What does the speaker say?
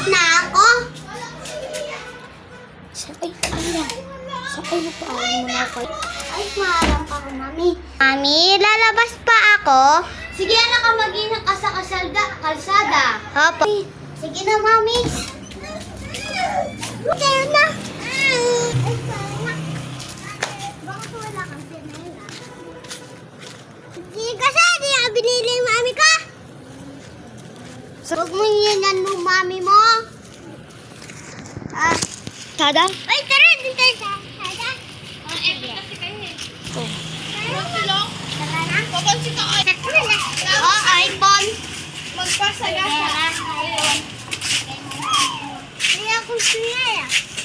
Lalabas na ako. Ay, kaya. Sa ay, nagpaalam mo na ako. Ay, maharap ako, mami. Mami, lalabas pa ako. Sige, anak ka mag-ingat ka sa kasalda, kalsada. Opo. Sige na, mami. Kaya na. Huwag mo yan mo, mami. Tada? Ay, tara, dito tayo sa sada. Ang epic kasi kayo eh. Oh. Tara na. Papansin ka ay. Oh, iPhone. Ako siya. Ano aso? Hindi, tingnan